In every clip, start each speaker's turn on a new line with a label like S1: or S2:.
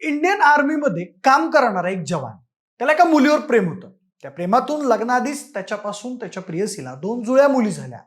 S1: Indian आर्मीमध्ये काम करणारा एक जवान. त्याला एका मुलीवर प्रेम होतं. त्या प्रेमातून लग्नाआधीच त्याच्यापासून त्याच्या प्रियसीला दोन जुळ्या मुली झाल्या.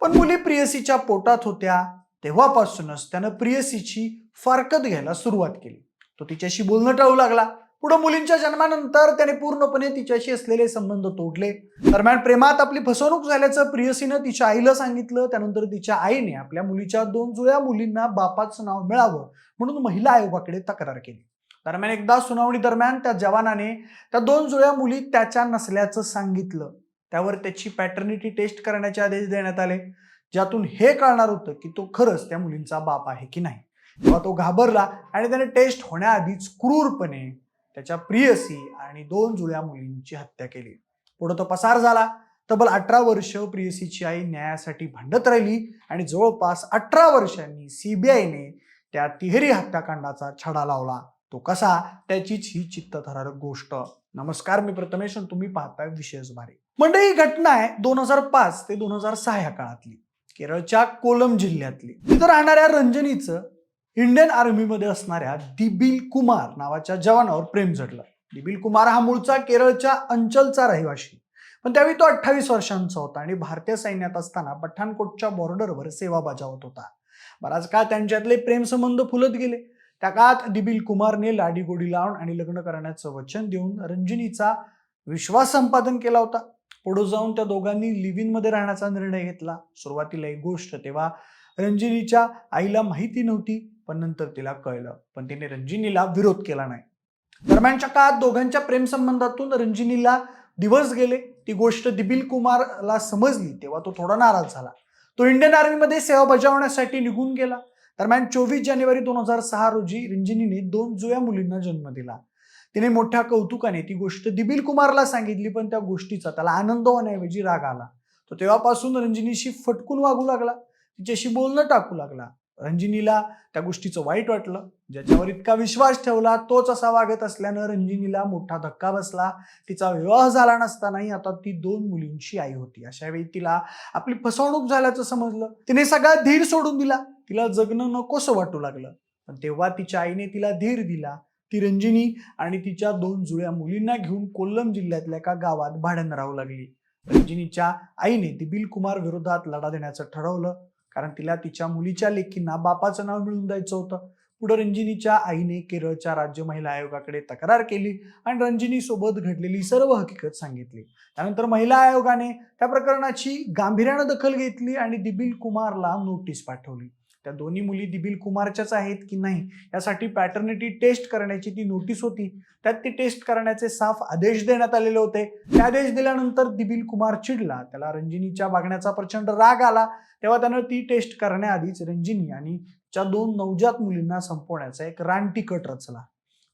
S1: पण मुली प्रियसीच्या पोटात होत्या. तेव्हापासूनच त्यानं प्रियसीची फारकत घ्यायला सुरुवात केली. तो तिच्याशी बोलणं टाळू लागला. पुढे मुलींच्या जन्मानंतर त्याने पूर्णपणे तिच्याशी असलेले संबंध तोडले. दरम्यान प्रेमात आपली फसवणूक झाल्याचं प्रियसीनं तिच्या आईला सांगितलं. त्यानंतर तिच्या आईने आपल्या मुलीच्या दोन जुळ्या मुलींना बापाचं नाव मिळावं म्हणून महिला आयोगाकडे तक्रार केली. दरम्यान एकदा सुनावणी दरम्यान त्या जवानाने त्या दोन जुळ्या मुली त्याच्या नसल्याचं सांगितलं. त्यावर त्याची पॅटर्निटी टेस्ट करण्याचे आदेश देण्यात आले. ज्यातून हे कळणार होतं की तो खरंच त्या मुलींचा बाप आहे की नाही. तेव्हा तो घाबरला आणि त्याने टेस्ट होण्याआधीच क्रूरपणे त्याच्या प्रियसी आणि दोन जुळ्या मुलींची हत्या केली. पुढे तो पसार झाला. तब्बल अठरा वर्ष प्रियसीची आई न्यायासाठी भांडत राहिली आणि जवळपास अठरा वर्षांनी सीबीआयने त्या तिहेरी हत्याकांडाचा छडा लावला. तो कसा? त्याचीच ही चित्तथरारक गोष्ट. नमस्कार मी प्रथमेश तुम्ही पाहताय विशेष भारी म्हणजे ही घटना आहे दोन हजार पाच ते दोन हजार सहा या काळातली. केरळच्या कोलम जिल्ह्यातली. तिथं राहणाऱ्या रंजनीचं इंडियन आर्मीमध्ये असणाऱ्या दिबिल कुमार नावाच्या जवानावर प्रेम जडलं दिबिल कुमार हा मूळचा केरळच्या अंचलचा रहिवाशी. पण त्यावेळी तो अठ्ठावीस वर्षांचा होता आणि भारतीय सैन्यात असताना पठाणकोटच्या बॉर्डरवर सेवा बजावत होता. बराच काळ त्यांच्यातले प्रेमसंबंध फुलत गेले. त्या काळात दिबिल कुमारने लाडीगोडी लावून आणि लग्न करण्याचं वचन देऊन रंजनीचा विश्वास संपादन केला होता. पुढे जाऊन त्या दोघांनी लिव्हिनमध्ये राहण्याचा निर्णय घेतला. सुरुवातीला एक गोष्ट तेव्हा रंजिनीच्या आईला माहिती नव्हती पण नंतर तिला कळलं. पण तिने रंजिनीला विरोध केला नाही. दरम्यानच्या काळात दोघांच्या प्रेमसंबंधातून रंजिनीला दिवस गेले. ती गोष्ट दिबिल कुमारला समजली तेव्हा तो थोडा नाराज झाला. तो इंडियन आर्मीमध्ये सेवा बजावण्यासाठी निघून गेला. दरम्यान चोवीस जानेवारी दोन हजार सहा रोजी रंजिनीने दोन जुळ्या मुलींना जन्म दिला. तिने मोठ्या कौतुकाने ती गोष्ट दिबिल कुमारला सांगितली पण त्या गोष्टीचा त्याला आनंद होण्याऐवजी राग आला. तो तेव्हापासून रंजिनीशी फटकून वागू लागला. तिच्याशी बोलणं टाकू लागला. रंजिनीला त्या गोष्टीचं वाईट वाटलं. ज्याच्यावर इतका विश्वास ठेवला तोच असा वागत असल्यानं रंजिनीला मोठा धक्का बसला. तिचा विवाह झाला नसतानाही आता ती दोन मुलींची आई होती. अशा वेळी तिला आपली फसवणूक झाल्याचं समजलं. तिने सगळा धीर सोडून दिला. तिला जगणं नकोसं वाटू लागलं. पण तेव्हा तिच्या आईने तिला धीर दिला. ती रंजिनी आणि तिच्या दोन जुळ्या मुलींना घेऊन कोल्लम जिल्ह्यातल्या एका गावात भाड्यानं राहू लागली. रंजिनीच्या आईने दिबिल कुमार विरोधात लढा देण्याचं ठरवलं. कारण तिला तिच्या मुलीच्या लेखींना बापाचं नाव मिळवून द्यायचं होतं. पुढे रंजिनीच्या आईने केरळच्या राज्य महिला आयोगाकडे तक्रार केली आणि रंजिनी सोबत घडलेली सर्व हकीकत सांगितली. त्यानंतर महिला आयोगाने त्या प्रकरणाची गांभीर्यानं दखल घेतली आणि दिबिल कुमारला नोटीस पाठवली. त्या दोन्ही मुली दिबिल कुमारच्याच आहेत की नाही यासाठी पॅटर्निटी टेस्ट करण्याची ती नोटीस होती. त्यात ती टेस्ट करण्याचे साफ आदेश देण्यात आलेले होते. ते आदेश दिल्यानंतर दिबिल कुमार चिडला. त्याला रंजिनीच्या वागण्याचा प्रचंड राग आला. तेव्हा त्यानं ती टेस्ट करण्याआधीच रंजिनी आणि च्या दोन नवजात मुलींना संपवण्याचा एक रानटी कट रचला.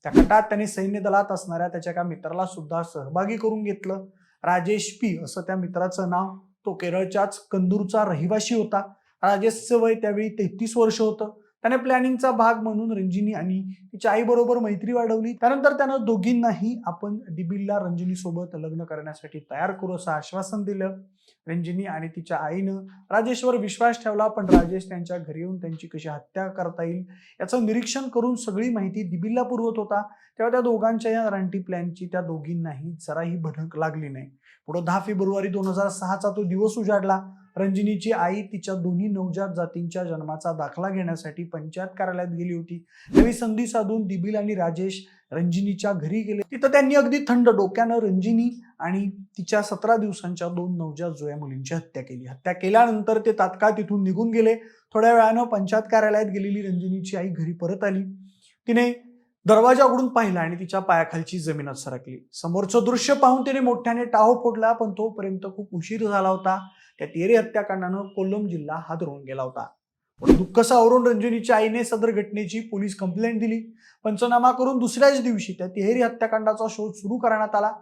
S1: त्या कटात त्याने सैन्य दलात असणाऱ्या त्याच्या एका मित्राला सुद्धा सहभागी करून घेतलं. राजेश पी असं त्या मित्राचं नाव तो केरळच्याच कंदूरचा रहिवाशी होता. राजेशचं वय त्यावेळी तेहतीस वर्ष होतं. त्याने प्लॅनिंगचा भाग म्हणून रंजिनी आणि तिच्या आईबरोबर मैत्री वाढवली. त्यानंतर त्यानं दोघींनाही आपण दिबिलला रंजिनी सोबत लग्न करण्यासाठी तयार करू असं आश्वासन दिलं. रंजिनी आणि तिच्या आईनं राजेशवर विश्वास ठेवला पण राजेश त्यांच्या घरी येऊन त्यांची कशी हत्या करता येईल याचं निरीक्षण करून सगळी माहिती दिबिलला पुरवत होता. तेव्हा त्या दोघांच्या या रानटी प्लॅनची त्या दोघींनाही जराही भडक लागली नाही. पुढं दहा फेब्रुवारी दोन हजार सहाचा तो दिवस उजाडला. रंजिनीची आई तिच्या दोन्ही नवजात जातींच्या जन्माचा दाखला घेण्यासाठी पंचायत कार्यालयात गेली होती. त्यावेळी संधी साधून दिबिल आणि राजेश रंजिनीच्या घरी गेले. तिथं त्यांनी अगदी थंड डोक्यानं रंजिनी आणि तिच्या सतरा दिवसांच्या दोन नवजात जुळ्या मुलींची हत्या केली. हत्या केल्यानंतर ते तात्काळ तिथून निघून गेले. थोड्या वेळानं पंचायत कार्यालयात गेलेली रंजिनीची आई घरी परत आली. तिने दरवाजा उघडून पाहिला आणि तिच्या पायाखालची जमीन सरकली. समोरचं दृश्य पाहून तिने मोठ्याने टाहो फोडला पण तोपर्यंत खूप उशीर झाला होता. त्या तेरी हत्याकांडानं कोल्लम जिल्हा हादरून गेला होता. पण दुःख सावरून रंजनीच्या आईने सदर घटनेची पोलीस कंप्लेंट दिली. पंचनामा करून दुसऱ्याच दिवशी त्या तिहेरी हत्याकांडाचा शोध सुरू करण्यात आला.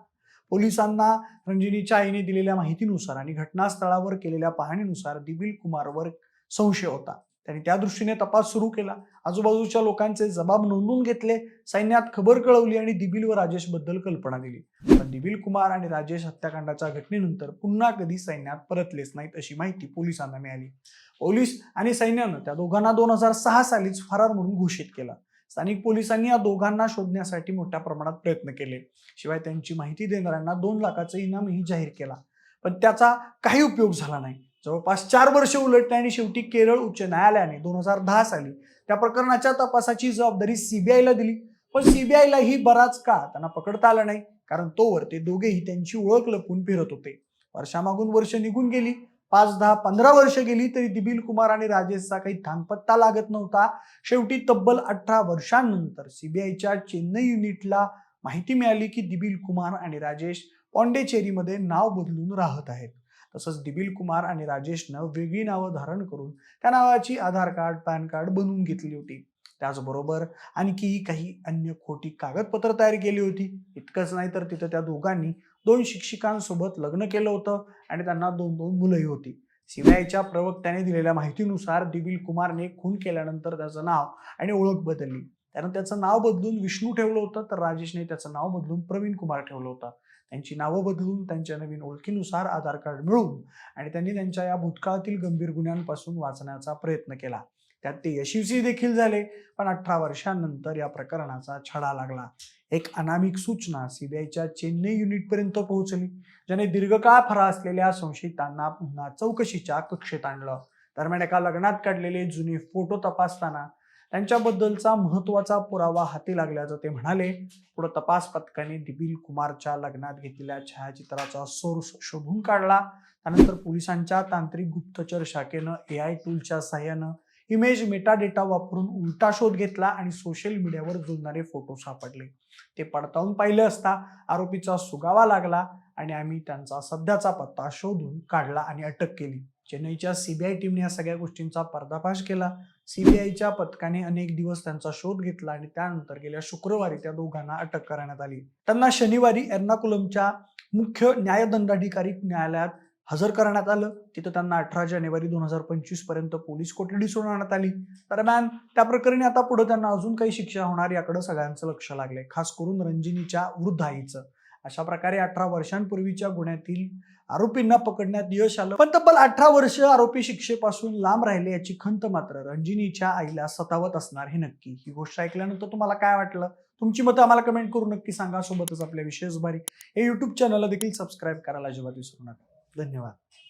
S1: पोलिसांना रंजनीच्या आईने दिलेल्या माहितीनुसार आणि घटनास्थळावर केलेल्या पाहणीनुसार दिबिल कुमारवर संशय होता. त्यांनी त्या दृष्टीने तपास सुरू केला. आजूबाजूच्या लोकांचे जबाब नोंदवून घेतले. सैन्यात खबर कळवली आणि दिबिल व राजेशबद्दल कल्पना दिली पण दिबिल कुमार आणि राजेश हत्याकांडाच्या घटनेनंतर पुन्हा कधी सैन्यात परतलेच नाहीत अशी माहिती पोलिसांना मिळाली. पोलीस आणि सैन्यानं त्या दोघांना दोन हजार सहा सालीच फरार म्हणून घोषित केला. स्थानिक पोलिसांनी या दोघांना शोधण्यासाठी मोठ्या प्रमाणात प्रयत्न केले. शिवाय त्यांची माहिती देणाऱ्यांना दोन लाखाचं इनामही जाहीर केला. पण त्याचा काही उपयोग झाला नाही. जवळपास चार वर्ष उलटले आणि शेवटी केरळ उच्च न्यायालयाने दोन हजार दहा साली त्या प्रकरणाच्या तपासाची जबाबदारी सीबीआयला दिली. पण सीबीआयलाही बराच काळ त्यांना पकडता आलं नाही. कारण तोवर ते दोघेही त्यांची ओळख लपून फिरत होते. वर्षामागून वर्ष निघून गेली. पाच दहा पंधरा वर्ष गेली तरी दिबील कुमार आणि राजेशचा काही थांगपत्ता लागत नव्हता. शेवटी तब्बल अठरा वर्षांनंतर सीबीआयच्या चेन्नई युनिटला माहिती मिळाली की दिबील कुमार आणि राजेश पॉंडेचेरीमध्ये नाव बदलून राहत आहेत. तसंच दिबील कुमार आणि राजेशनं वेगळी नावं धारण करून त्या नावाची आधार कार्ड पॅन कार्ड बनवून घेतली होती. त्याचबरोबर आणखीही काही अन्य खोटी कागदपत्र तयार केली होती. इतकंच नाही तर तिथं त्या दोघांनी दोन शिक्षिकांसोबत लग्न केलं होतं आणि त्यांना दोन दोन मुलंही होती. सीबीआयच्या प्रवक्त्याने दिलेल्या माहितीनुसार दिबील कुमारने खून केल्यानंतर त्याचं नाव आणि ओळख बदलली. त्यानं त्याचं नाव बदलून विष्णू ठेवलं होतं तर राजेशने त्याचं नाव बदलून प्रवीण कुमार ठेवलं होतं. त्यांची नावं बदलून त्यांच्या नवीन ओळखीनुसार आधार कार्ड मिळवून आणि त्यांनी त्यांच्या या भूतकाळातील गंभीर गुन्ह्यांपासून वाचण्याचा प्रयत्न केला. त्यात ते यशस्वी देखील झाले पण अठरा वर्षांनंतर या प्रकरणाचा छडा लागला. एक अनामिक सूचना सीबीआयच्या चेन्नई युनिटपर्यंत पोहोचली ज्याने दीर्घकाळ फरा असलेल्या संशयितांना पुन्हा चौकशीच्या कक्षेत आणलं. दरम्यान एका लग्नात काढलेले जुने फोटो तपासताना त्यांच्याबद्दलचा महत्त्वाचा पुरावा हाती लागल्याचं ते म्हणाले. पुढे तपास पथकाने दिबील कुमारच्या लग्नात घेतलेल्या छायाचित्राचा सोर्स शोधून काढला. त्यानंतर पोलिसांच्या तांत्रिक गुप्तचर शाखेनं ए आय टूलच्या सहाय्यानं इमेज मेटा डेटा वापरून उलटा शोध घेतला आणि सोशल मीडियावर जुळणारे फोटो सापडले. ते पडताळून पाहिले असता आरोपीचा सुगावा लागला आणि आम्ही त्यांचा सध्याचा पत्ता शोधून काढला आणि अटक केली. चेन्नईच्या सीबीआय टीमने या सगळ्या गोष्टींचा पर्दाफाश केला. सीबीआयच्या पथकाने अनेक दिवस त्यांचा शोध घेतला आणि त्यानंतर गेल्या शुक्रवारी त्या दोघांना अटक करण्यात आली. त्यांना शनिवारी एर्नाकुलमच्या मुख्य न्यायदंडाधिकारी न्यायालयात हजर करण्यात आलं. तिथं त्यांना अठरा जानेवारी दोन हजार पंचवीसपर्यंत पोलीस कोठडी सोडवण्यात आली. दरम्यान त्या प्रकरणी आता पुढे त्यांना अजून काही शिक्षा होणार याकडे सगळ्यांचं लक्ष लागलंय खास करून रंजिनीच्या वृद्ध आईचं अशा प्रकारे अठरा वर्षांपूर्वीच्या गुन्ह्यातील आरोपींना पकडण्यात यश आलं. पण तब्बल अठरा वर्ष आरोपी शिक्षेपासून लांब राहिले याची खंत मात्र रंजिनीच्या आईला सतावत असणार हे नक्की. ही गोष्ट ऐकल्यानंतर तुम्हाला काय वाटलं? तुमची मतं आम्हाला कमेंट करून नक्की सांगा. सोबतच आपल्या विशेष बारी. हे युट्यूब चॅनलला देखील सबस्क्राईब करायला अजिबात विसरू नका. धन्यवाद.